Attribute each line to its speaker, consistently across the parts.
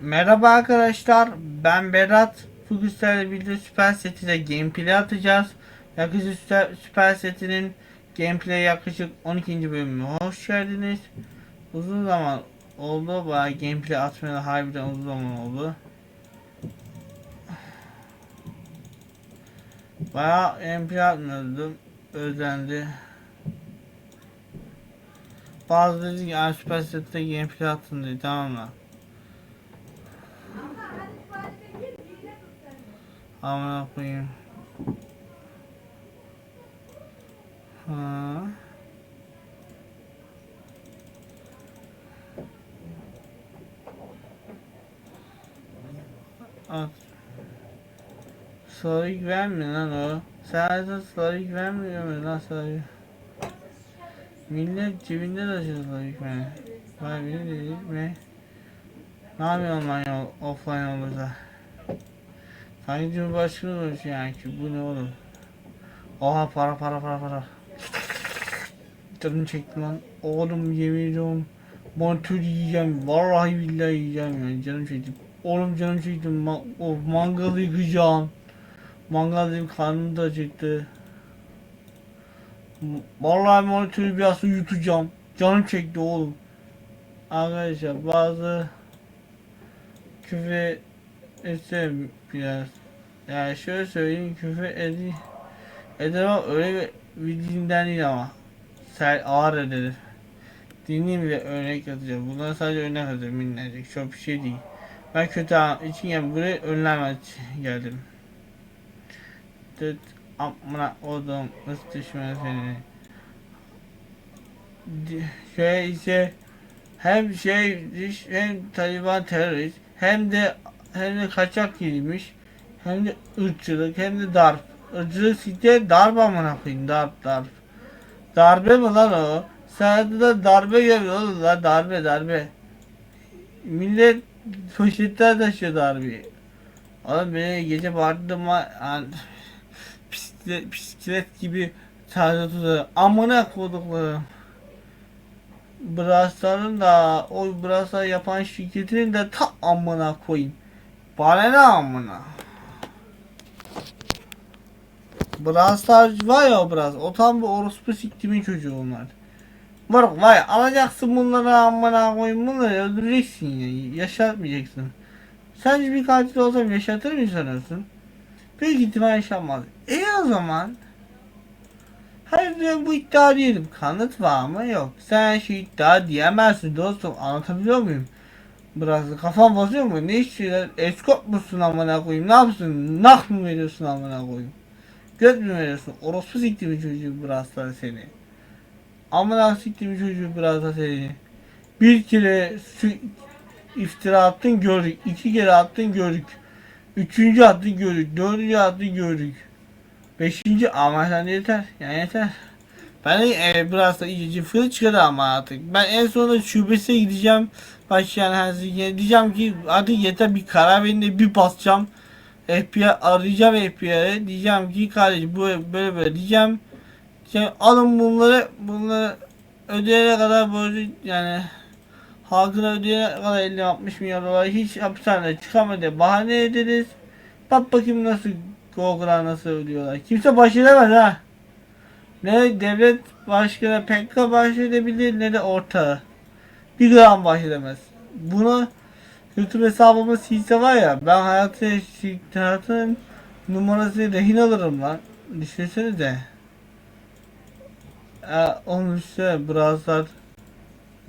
Speaker 1: Merhaba arkadaşlar, ben Berat. Bugün sizlerle birlikte Süper Set'e gameplay atacağız. Yaklaşık Süper, Süper Set'inin gameplay yaklaşık 12. bölümüne hoş geldiniz. Uzun zaman oldu, bayağı gameplay atmayalı harbiden uzun zaman oldu. Bayağı gameplay atmıyordum, özlendi. Bazı dedi ki "Aa, Süper Set'te gameplay atın dedi, tamam mı? Amına koyayım. Ha. At. Sarı vermiyor lan o. Sadece sarı vermiyor mu lan sarı? Millet cebinde taşıyor sarı beni. Vay beni dedik mi? Ne yapıyorsun lan offline olursa? Sanki Cumhurbaşkanı olmuş yani ki bu ne oğlum? Oha para para para para. Canım çekti lan. Oğlum yemin ediyorum. Montör yiyeceğim. Vallahi billahi yiyeceğim yani canım çekti. Oğlum canım çekti. Ma o mangalı yıkayacağım. Mangal dedim karnım da acıktı. Vallahi monitörü biraz yutacağım. Canım çekti oğlum. Arkadaşlar bazı küfür etsem biraz. Yani şöyle söyleyeyim küfür edi edemem öyle bir dinden değil ama. Ser ağır ederim. Dinleyeyim ve örnek atacağım. Bunlar sadece örnek atacağım minnacık. Çok bir şey değil. Ben kötü için yani buraya önlem aç- geldim. Dıt amına odum düşman seni. Şey ise hem şey hem Taliban terörist hem de hem de kaçak girmiş hem de ırkçılık hem de darp. Irkçılık siktir darp amına koyayım darp darp. Darbe mi lan o? De darbe geliyor oğlum lan darbe darbe. Millet poşetler taşıyor darbeyi. Oğlum beni gece bağırdığıma yani, bisiklet, bisiklet gibi tarzı tutuyor. Amına koduklarım. Brasların da o Braslar yapan şirketinin de ta amına koyayım. Bana ne amına? Braslar var ya Bras. O tam bir orospu siktimin çocuğu onlar. Moruk vay alacaksın bunları amına koyayım bunları öldüreceksin ya. Yaşatmayacaksın. Sence bir katil olsam yaşatır mı sanıyorsun? Büyük ihtimal yaşanmaz. E o zaman Hayır diyorum bu iddia diyelim. Kanıt var mı? Yok. Sen şu iddia diyemezsin dostum. Anlatabiliyor muyum? Biraz kafam basıyor mu? Ne işçiler? Eskort musun amına koyayım? Ne yapsın? Nah mı veriyorsun amına koyayım? Göt mü veriyorsun? Orospu siktiğimi çocuğu birazdan seni. Amına siktiğimi çocuğu birazdan seni. Bir kere iftira attın gördük. iki kere attın gördük. Üçüncü attın gördük. Dördüncü attın gördük. Beşinci ama sen yeter. Yani yeter. Ben e, biraz da iyice fırı çıkardı ama artık. Ben en sonunda şubesine gideceğim. Başlayan her şeyi diyeceğim ki artık yeter bir karar verin de bir basacağım. FBI arayacağım FBI'ye diyeceğim ki kardeşim bu böyle böyle diyeceğim. diyeceğim alın bunları bunları ödeyene kadar böyle yani halkına ödeyene kadar 50-60 milyon dolar hiç hapishanede çıkamadı bahane ederiz. Bak bakayım nasıl Google'a nasıl ödüyorlar. Kimse baş edemez ha. Ne devlet başkanı PKK baş edebilir ne de ortağı. Bir gram baş edemez. Bunu YouTube hesabımı silse var ya ben hayatı hayatın numarasını rehin alırım lan. Düşünsenize. Ee, olmuşsa birazlar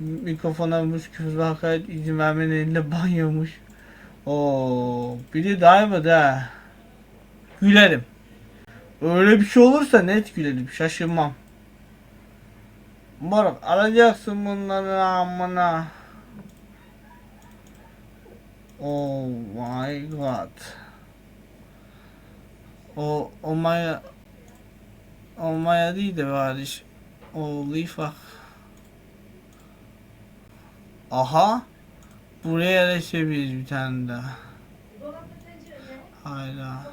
Speaker 1: mikrofona vurmuş küfür ve hakaret izin vermenin elinde banyomuş. Oo, biri daima da gülerim. Öyle bir şey olursa net gülerim. Şaşırmam. Moruk alacaksın bunları amına. Oh my god. O o maya o maya değil de bari. Holy fuck. Aha. Buraya yerleşebiliriz bir tane daha. Hayda.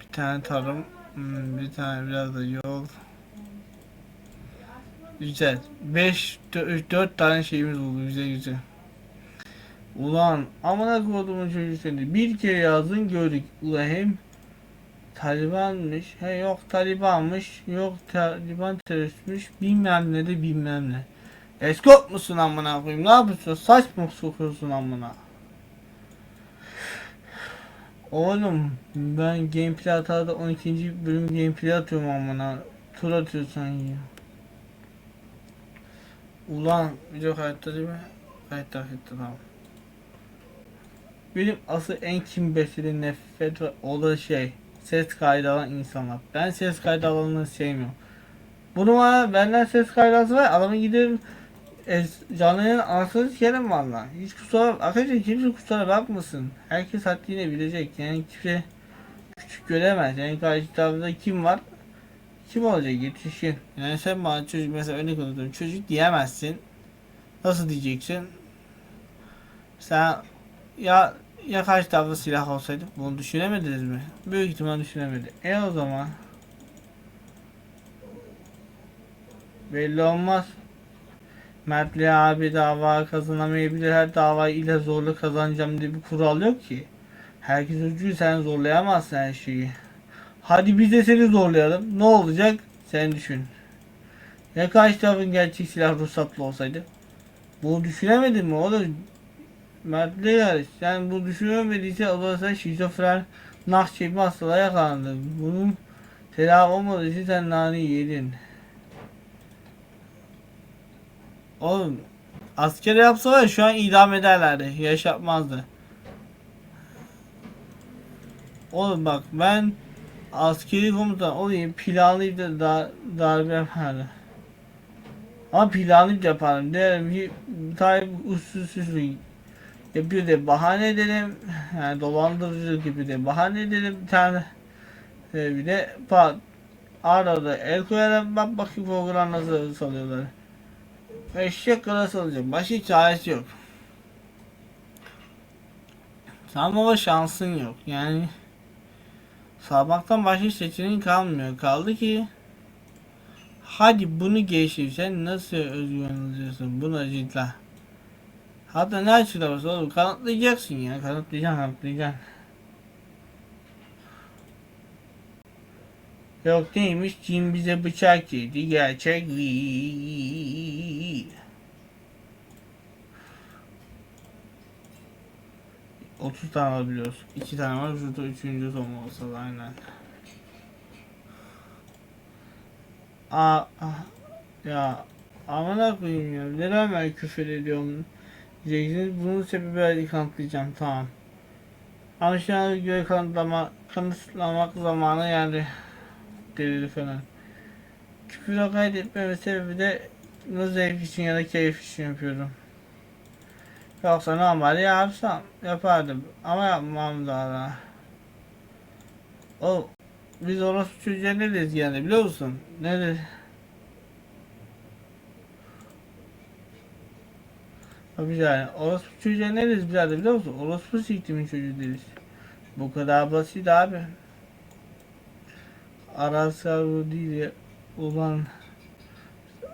Speaker 1: Bir tane tarım, hmm, bir tane biraz da yol. Güzel. 5 4 tane şeyimiz oldu güzel güzel. Ulan amına kodumun çocuğu seni bir kere yazdın gördük. Ulan hem Talibanmış, he yok Talibanmış, yok Taliban teröristmiş, bilmem ne de bilmem ne. Eskort musun amına koyayım? Ne yapıyorsun? Saç mı sokuyorsun amına? Oğlum ben gameplay hatada 12. bölüm gameplay atıyorum amına. Tur atıyorsun ya. Ulan video kayıtta değil mi? Kayıtta kayıtta tamam. Benim asıl en kim beslediğim nefret ve o da şey ses kaydı alan insanlar. Ben ses kaydı alanını sevmiyorum. Bunu bana benden ses kaydı alsa var adamı giderim yayın anasını sikerim valla. Hiç kusura arkadaşlar kimse kusura bakmasın. Herkes haddini bilecek. Yani kimse küçük göremez. Yani karşı tarafta kim var? Kim olacak yetişkin. Yani sen bana çocuk mesela örnek alıyorum. Çocuk diyemezsin. Nasıl diyeceksin? Sen ya ya karşı tarafta silah olsaydı bunu düşünemediniz mi? Büyük ihtimal düşünemedi. E o zaman belli olmaz. Mertli abi dava kazanamayabilir. Her davayı ile zorla kazanacağım diye bir kural yok ki. Herkes ucuyu sen zorlayamazsın her şeyi. Hadi biz de seni zorlayalım. Ne olacak? Sen düşün. Ya karşı tarafın gerçek silah ruhsatlı olsaydı? Bunu düşünemedin mi oğlum? Mertli yarış. Sen bu düşünemediyse o zaman sen şizofren nah çekme hastalığa yakalandın. Bunun tedavi olmadığı için sen nane yedin. Oğlum asker yapsa var ya, şu an idam ederlerdi. Yaşatmazdı. Oğlum bak ben askeri komutan olayım planlayıp da dar, darbe yapardım. Ama planlayıp yapardım. Derim ki Tayyip usulsüzlük yapıyor de bahane edelim. Yani dolandırıcılık gibi de bahane edelim. Bir tane e, bir de pat arada el koyalım bak bakayım program nasıl salıyorlar. Eşek kadar salacak. Başka çaresi yok. Sen baba şansın yok. Yani salmaktan başka seçeneğin kalmıyor. Kaldı ki hadi bunu geçirsen nasıl özgüven alacaksın? Bunu açıkla. Hatta ne açıklaması oğlum? Kanıtlayacaksın ya. Kanıtlayacaksın, kanıtlayacaksın. Yok neymiş? Cin bize bıçak yedi. Gerçek değil. 30 tane alabiliyoruz. 2 tane var. Şurada üçüncü son olsa da aynen. Aa, ah, ya amına koyayım ya. Neden ben küfür ediyorum? Diyeceksiniz. Bunun sebebi kanıtlayacağım. Tamam. Ama şu an göre kanıtlama, kanıtlamak zamanı yani delili falan. Küfür kaydetmeme sebebi de bunu zevk için ya da keyif için yapıyorum. Yoksa normal yapsam yapardım ama yapmam daha. O biz orası çocuğa ne deriz yani biliyor musun? Ne deriz? Tabii yani orası çocuğa ne deriz birader biliyor musun? Orası siktimin çocuğu deriz. Bu kadar basit abi. Arasal bu değil ya. Ulan.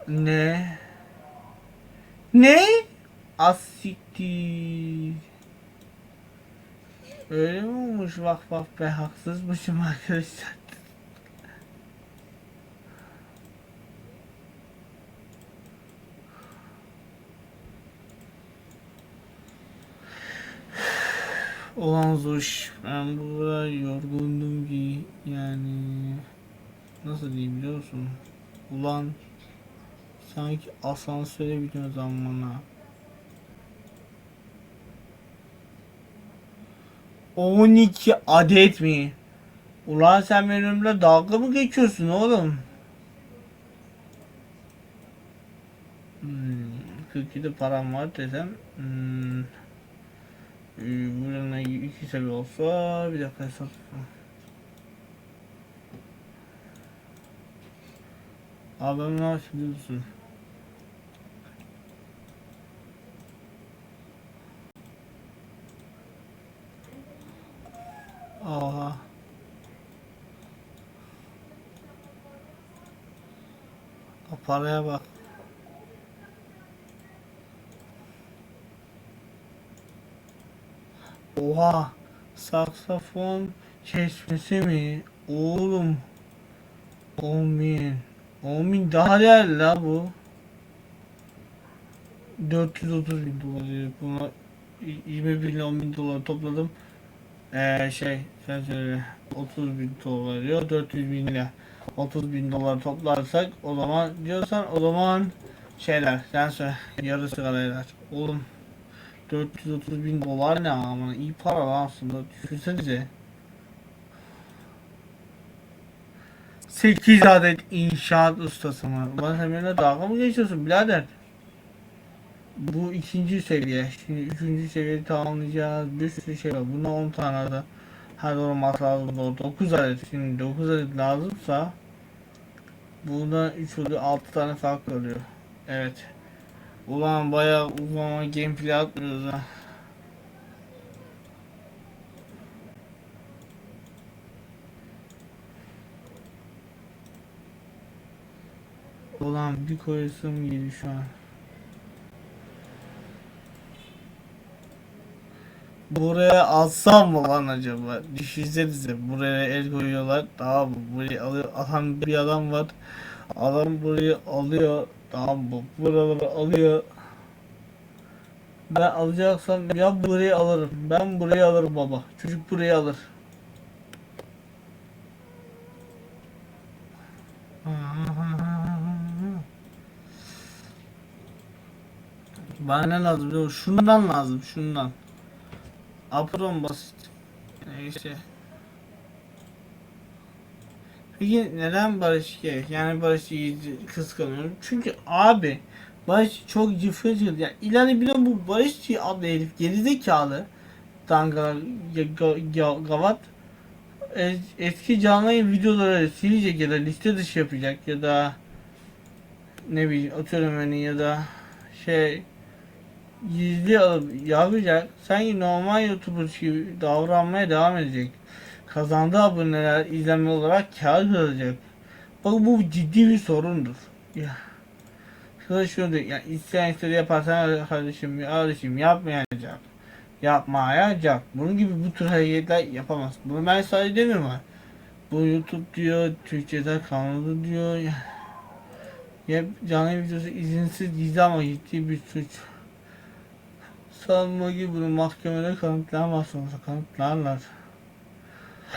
Speaker 1: Ne? Ne? Asiktir. Öyle mi olmuş? Bak bak be haksızmışım arkadaşlar. Ulan Zuş, ben burada yorgundum ki yani nasıl diyeyim biliyor musun? Ulan sanki asansöre biniyor zamana. On iki adet mi? Ulan sen benimle dalga mı geçiyorsun oğlum? Hmm, 42'de param var desem hmm, ee, Buranın iki seviye olsa bir dakika hesap. Abi ne musun? Oha. O paraya bak. Oha. Saksafon kesmesi mi? Oğlum. 10 bin. 10 bin daha değerli la bu. 430 bin dolar. Buna 20 bin ile 10 bin dolar topladım. Ee, şey sen söyle 30 bin dolar diyor 400 bin ile 30 bin dolar toplarsak o zaman diyorsan o zaman şeyler sen söyle yarısı kadar oğlum 430 bin dolar ne ama iyi para lan aslında düşünsenize 8 adet inşaat ustası var. Ulan sen benimle dalga mı geçiyorsun birader? Bu ikinci seviye. Şimdi üçüncü seviyeyi tamamlayacağız. Bir sürü şey var. Buna 10 tane de her olması lazım. 9 adet. Şimdi 9 adet lazımsa Bunda 3 oluyor 6 tane farklı oluyor. Evet. Ulan bayağı uzun gameplay atmıyoruz ha. Ulan bir koyasım geliyor şu an. Buraya alsam mı lan acaba? Düşünsenize buraya el koyuyorlar. Tamam mı? Buraya alıyor. Adam bir adam var. Adam burayı alıyor. Tamam mı? Buraları alıyor. Ben alacaksam ya burayı alırım. Ben burayı alırım baba. Çocuk burayı alır. Bana ne lazım? Şundan lazım. Şundan. Apron basit. Neyse. Peki neden Barış gerek? Yani Barış'ı kıskanıyorum. Çünkü abi Barış çok cıfır Ya ileride bile bu Barış adlı herif gerizekalı. Danga Gavat es- eski canlı yayın videoları silecek ya da liste dışı yapacak ya da ne bileyim atıyorum hani ya da şey gizli alıp yapacak. Sanki normal YouTuber gibi davranmaya devam edecek. Kazandığı aboneler izlenme olarak kar alacak. Bak bu ciddi bir sorundur. Ya. Şurada şunu diyor. Ya isteyen istediği yaparsan kardeşim, kardeşim yapmayacak. Yapmayacak. Bunun gibi bu tür hareketler yapamaz. Bunu ben sadece demiyorum ha. Bu YouTube diyor, Türkçe'de kanalı diyor. Ya, ya canlı videosu izinsiz gizli ama ciddi bir suç. Sanma gibi bunu mahkemede kanıtlayamazsınız. Kanıtlarlar.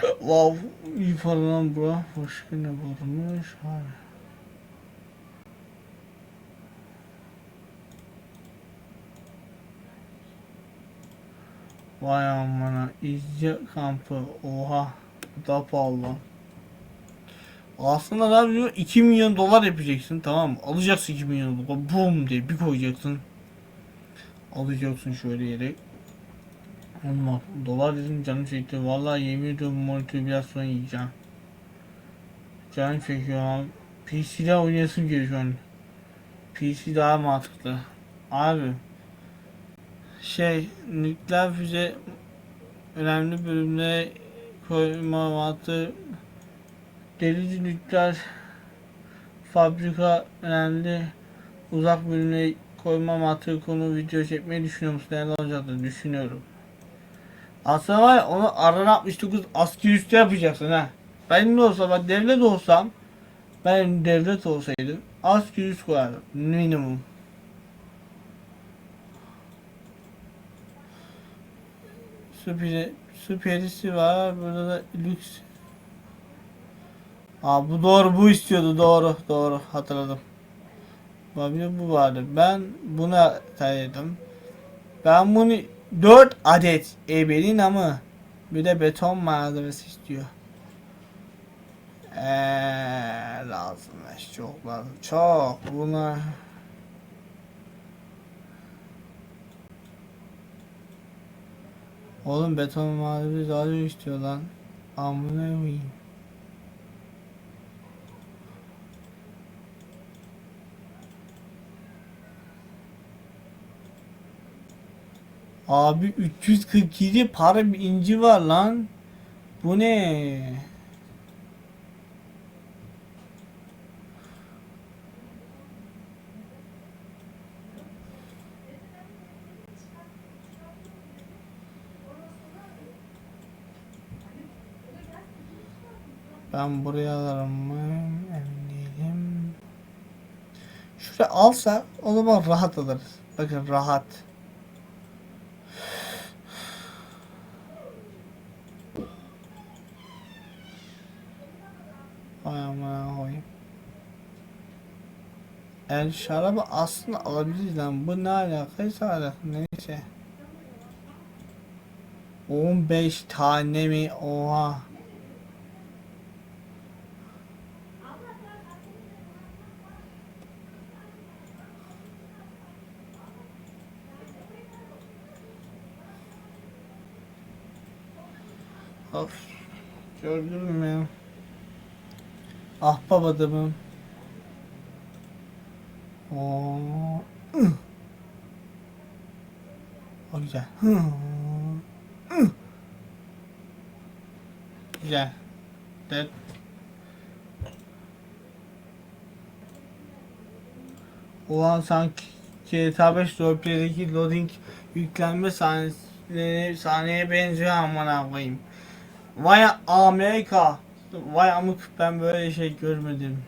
Speaker 1: Wow, iyi para lan bro. Başka ne varmış? Hayır. Vay amına izci kampı oha da pahalı. Aslında ne yapıyor 2 milyon dolar yapacaksın tamam mı? Alacaksın 2 milyon dolar boom diye bir koyacaksın. Alacaksın şöyle yere. Olmaz. Dolar dedim canım çekti. Vallahi yemin ediyorum monitörü biraz sonra yiyeceğim. Canım çekiyor abi. PC'de oynayasım geliyor şu an. PC daha mantıklı. Abi. Şey, nükleer füze önemli bölümde koyma mantığı delici nükleer fabrika önemli uzak bölümüne koyma mantığı konu video çekmeyi düşünüyor musun? Nerede olacaktır? Düşünüyorum. Aslında var ya onu Aran 69 askeri üstü yapacaksın ha. Ben de olsa bak devlet olsam ben devlet olsaydım askeri üst koyardım minimum. Süper, süperisi var. Burada da lüks. Aa bu doğru bu istiyordu doğru doğru hatırladım. Bak bu vardı. Ben buna terledim. Ben bunu 4 adet ebelin ama bir de beton malzemesi istiyor. Eee lazım çok lazım. Çok buna. Oğlum beton malzemesi daha istiyor lan? Amına koyayım Abi 347 para bir inci var lan. Bu ne? Ben buraya alırım mı? Emin değilim. Şuraya alsa o zaman rahat alırız. Bakın rahat. Vay amına koyayım. El şarabı aslında alabiliriz lan. Bu ne alakaysa alakalı neyse. 15 tane mi? Oha. Of. Gördün mü? Ah babadımım. Oo. Güzel. Güzel. Dead. Ulan sanki GTA 5 roleplay'deki loading yüklenme sahnesine, sahneye benziyor amına koyayım. Vay Amerika. Vay amık ben böyle şey görmedim.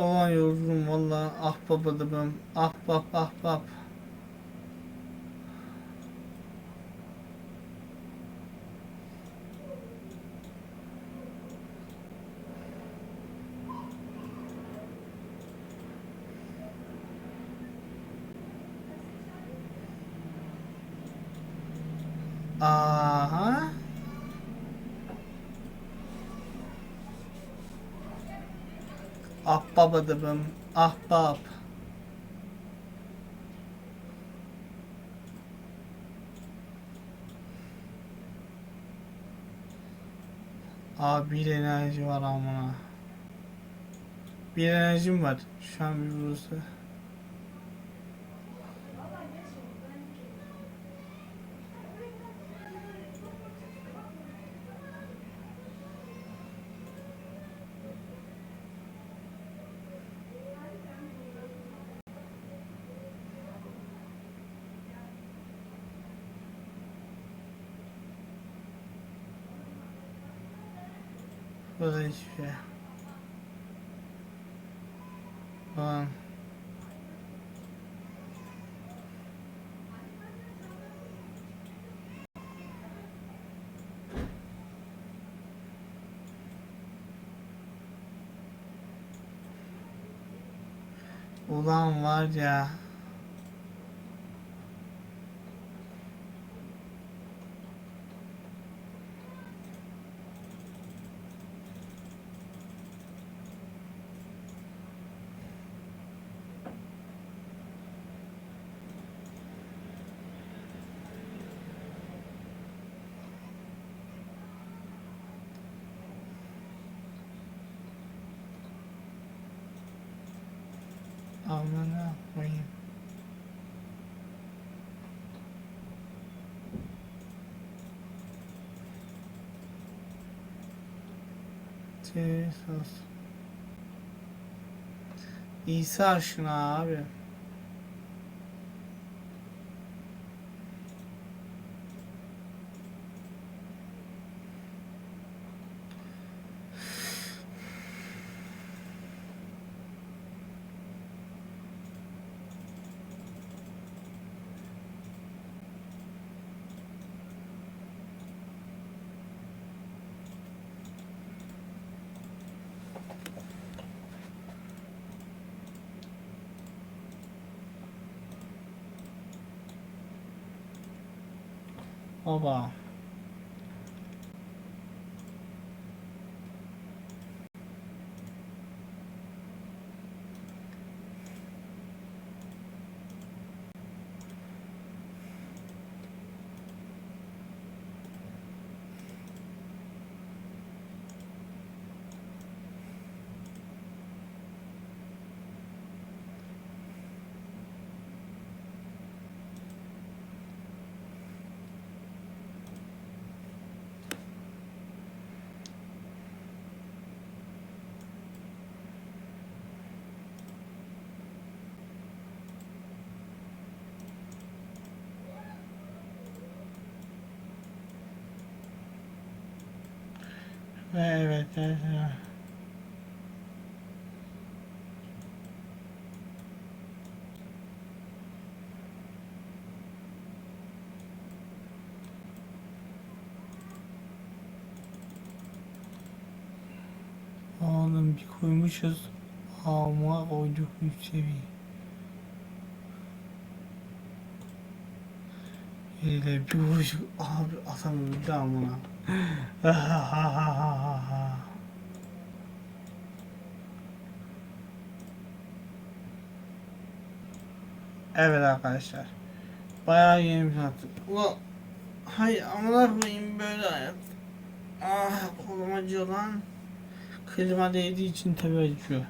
Speaker 1: Aman yavrum valla ah babadım ah bab ah bab. Aha. Ahbap adamım. Ahbap. Abi bir enerji var amına. Bir enerjim var. Şu an bir burası. Burada hiçbir şey. Ulan. Var ya. Amına koyayım. Jesus. İsa aşkına abi. Oba. Ve evet, evet. Oğlum bir koymuşuz. Ama koyduk üç seviye. Öyle bir vuruş abi adam öldü amına. evet arkadaşlar. Bayağı yemiş attık. Ulan hay amına koyayım böyle hayat. Ah kolum acıyor lan. Klima değdiği için tabi acıyor.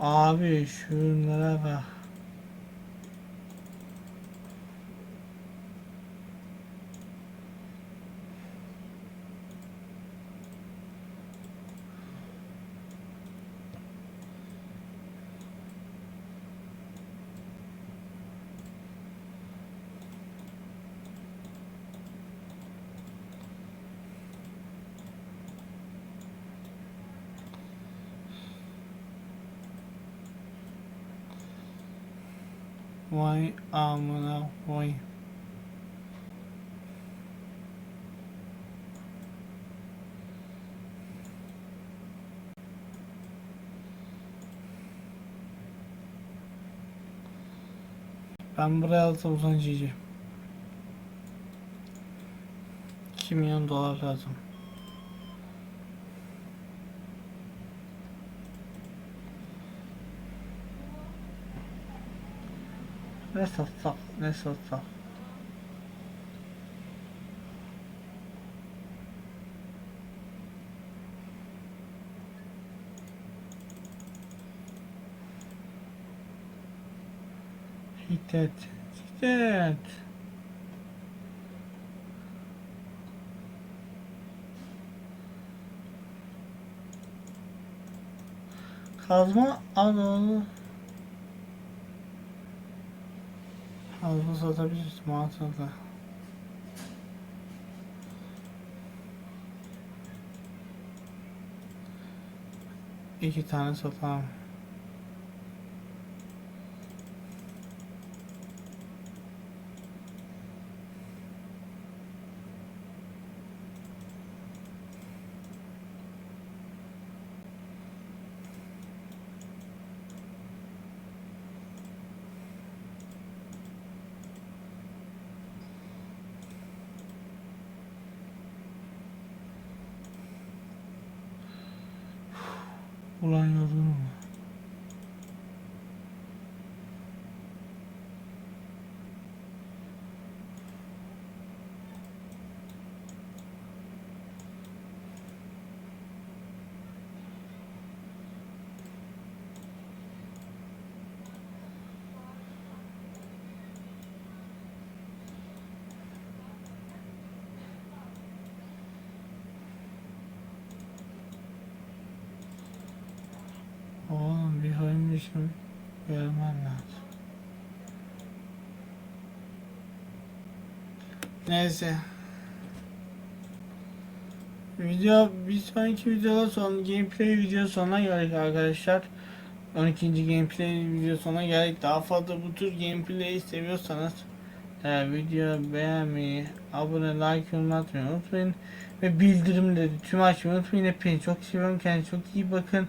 Speaker 1: Abi şunlara bak. Vay amına koy. Ben buraya alsam uzanacağım. 2 milyon dolar lazım. Ne satsak, ne satsak. Şiddet, şiddet. Kazma al. Kazma satabiliriz mantıklı. İki tane satalım. Ulan yorgunum. Oğlum bir ölmüşüm. Görmen lazım. Neyse. Video bir sonraki videoda son gameplay video sonuna geldik arkadaşlar. 12. gameplay video sonuna geldik. Daha fazla bu tür gameplay seviyorsanız e, video beğenmeyi, abone, like, yorum unutmayın. Ve bildirimleri tüm açmayı unutmayın. Hepinizi çok seviyorum. Kendinize çok iyi bakın.